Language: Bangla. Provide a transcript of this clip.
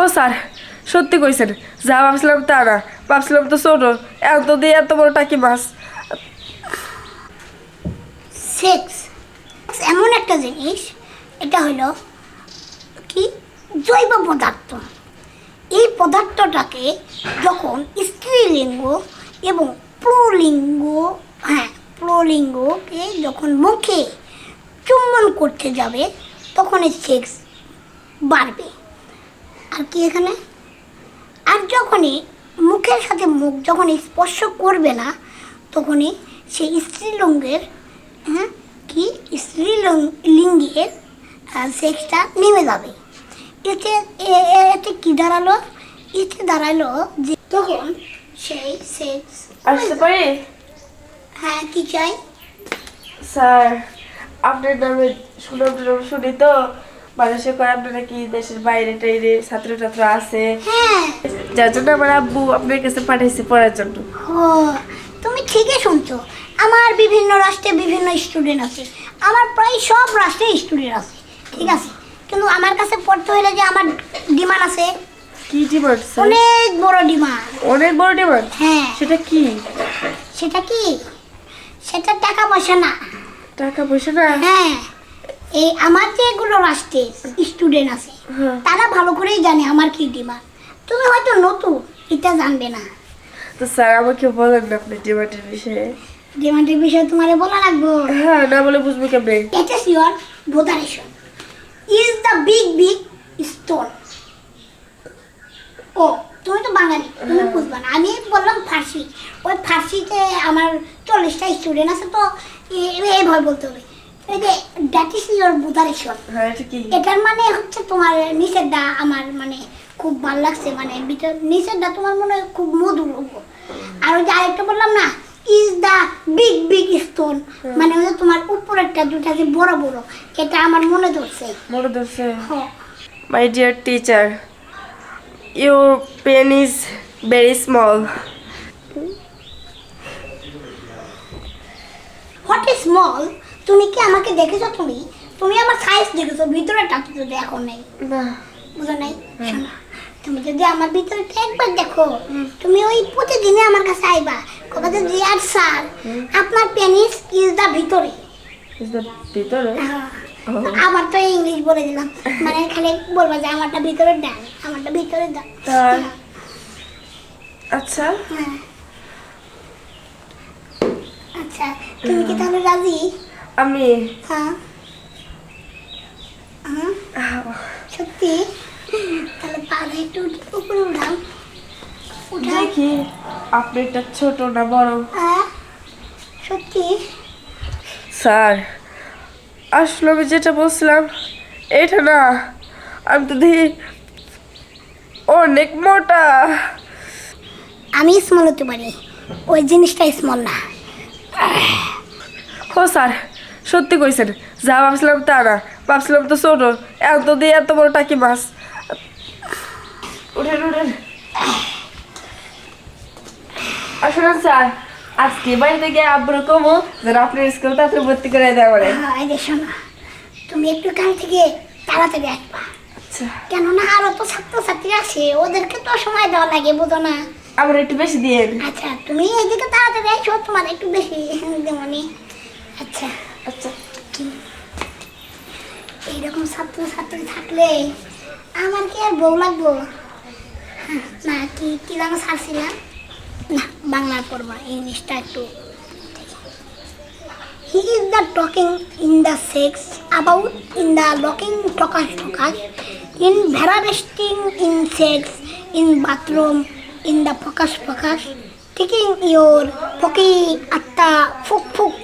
ও স্যার, সত্যি কইছেন, যা ভাবছিলাম তা না, ভাবছিলাম তো ছোট, এত দিয়ে এত বড় টাকি মাছ। সেক্স এমন একটা জিনিস, এটা হলো কি? জৈব পদার্থ। এই পদার্থটাকে যখন স্ত্রীলিঙ্গ এবং প্রলিঙ্গ হ্যাঁ প্রলিঙ্গকে যখন মুখে চুম্বন করতে যাবে, তখন এই সেক্স বাড়বে। আর কি এখানে? আর যখনই মুখের সাথে মুখ যখন স্পর্শ করবে না তখনই সেই স্ত্রীলিঙ্গের হ্যাঁ কি? স্ত্রীলিঙ্গের সেক্সটা নেমে যাবে। এতে এতে কি দাঁড়াল? এতে দাঁড়াল যে তখন সেই সেক্স আসতে পারি? হ্যাঁ কি চাই? স্যার আপনার নামে টুনাম শুনি তো মানুষে কয় আপনার নাকি দেশের বাইরে টাইরে ছাত্র ছাত্র আছে? হ্যাঁ। যার জন্য আমার আব্বু আপনার কাছে পাঠাইছে পড়ার জন্য। তুমি ঠিকই শুনছো। আমার বিভিন্ন রাষ্ট্রে বিভিন্ন স্টুডেন্ট আছে। আমার প্রায় সব রাষ্ট্রে স্টুডেন্ট আছে। ঠিক আছে? কিন্তু আমার কাছে পড়তে হলে যে আমার ডিমান্ড আছে। কি ডিমান্ড অনেক বড় ডিমান্ড অনেক বড় ডিমান্ড হ্যাঁ। সেটা কি? সেটা কি? সেটা টাকা পয়সা না। টাকা পয়সা না? হ্যাঁ। এই আমার যেগুলো রাষ্ট্রে স্টুডেন্ট আছে হ্যাঁ। তারা ভালো করেই জানে আমার কি ডিমান্ড তুমি হয়তো নতুন এটা জানবে না। তো স্যার আমাকে বলেন না আপনি ডিমান্ডের বিষয়ে। ডিমান্ডের বিষয়ে তোমার বলা লাগবো। হ্যাঁ না বলে বুঝব কেমনে? is your botheration. Is the big big stone. ও তুমি তো বাঙালি তুমি বুঝবা না। আমি বললাম ফার্সি। ওই ফার্সিতে আমার চল্লিশটা স্টুডেন্ট আছে তো এইভাবে বলতে হবে। এই যে দ্যাট ইজ হ্যাঁ এটা এটার মানে হচ্ছে তোমার নিচেরটা আমার মানে খুব ভালো লাগছে মানে ভিতর তোমার মনে হয় খুব মধুর আর ওই যে আরেকটা বললাম না is the big big stone মানে ওই তোমার উপরেরটা দুটা যে বড় বড় এটা আমার মনে ধরছে। মনে ধরছে। My dear teacher your pen is very small what is small তুমি কি আমাকে দেখেছ তুমি? তুমি আমার সাইজ দেখেছ ভিতরেটা তো দেখো নেই। বুঝো নাই? শোনো তুমি যদি আমার ভিতরটা একবার দেখো তুমি ওই প্রতিদিনে আমার কাছে আইবা। কবে যে জিয়ার স্যার আপনার পেনিস ইজ দা ভিতরে। ইজ দ্য ভিতরে? আবার তো ইংলিশ বলে দিলাম। মানে খালি বলব যে আমারটা ভিতরে দেন আমারটা ভিতরে দেন। আচ্ছা। হ্যাঁ। আচ্ছা তুমি কি তাহলে রাজি? আমি। হ্যাঁ। হ্যাঁ। সত্যি? তাহলে পালে একটু উপরে উঠাও। উঠাও। দেখি আপনারটা ছোট না বড়? হ্যাঁ। সত্যি? স্যার আসলে আমি যেটা বলছিলাম এটা না আমি তো দেখি অনেক মোটা। আমি স্মল হতে পারি। ওই জিনিসটা স্মল না। ও স্যার সত্যি কইছেন যা ভাবছিলাম তা না ভাবছিলাম তো ছোট এত দিয়ে এত বড় টাকি মাছ। উঠেন উঠেন। আসলে স্যার আজকে বাড়িতে গিয়ে আব্বুর কমো যেন আপনার স্কুল তাড়াতাড়ি ভর্তি করে দেওয়া বলে। হ্যাঁ এই যে শোনো তুমি একটু কাল থেকে তাড়াতাড়ি আসবা। আচ্ছা। কেননা আরও তো ছাত্রছাত্রী আছে ওদেরকে তো সময় দেওয়া লাগে বুঝো না। আমার একটু বেশি দিয়ে আচ্ছা তুমি এইদিকে তাড়াতাড়ি আসো তোমার একটু বেশি দেমনি আচ্ছা। আচ্ছা এইরকম ছাত্রছাত্রী থাকলে আমার কি আর বউ লাগবো? হ্যাঁ, না কি কি যেন ছাড়ছিলাম? না বাংলা পড়ব ইংলিশটা একটু he is the talking in the sex about in the locking টকাশ টকাশ in ভ্যারারেস্টিং in sex in bathroom in the focus focus ticking your ফকি আত্মা ফুক ফুক